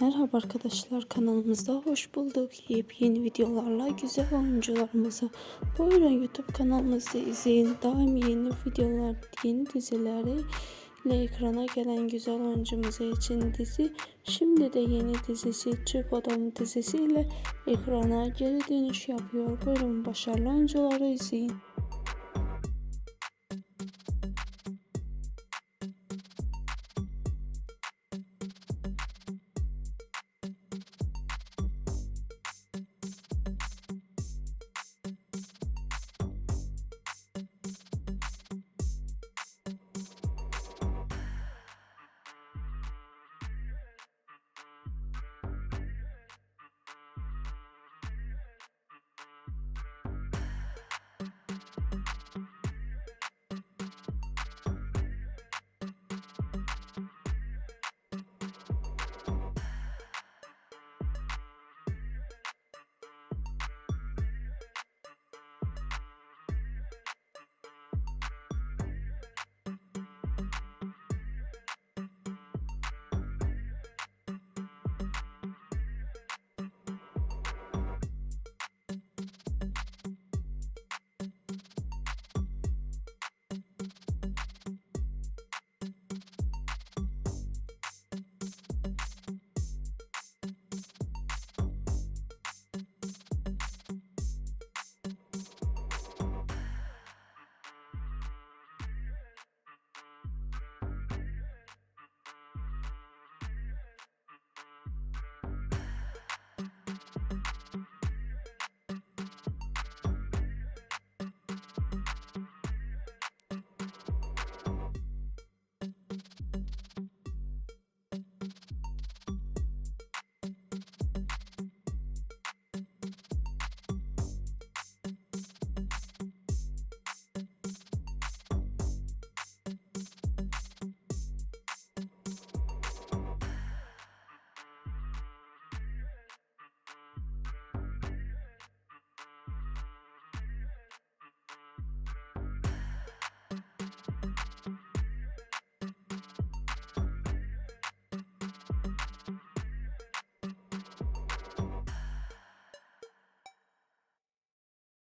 Merhaba arkadaşlar kanalımızda hoş bulduk. Yepyeni videolarla güzel oyuncularımızı buyurun YouTube kanalımızda izleyin. Daim yeni videolar, yeni dizileri ile ekrana gelen güzel oyuncumuz için dizi şimdi de yeni dizisi Çöp Adam dizisiyle ekrana geri dönüş yapıyor. Buyurun başarılı oyuncuları izleyin.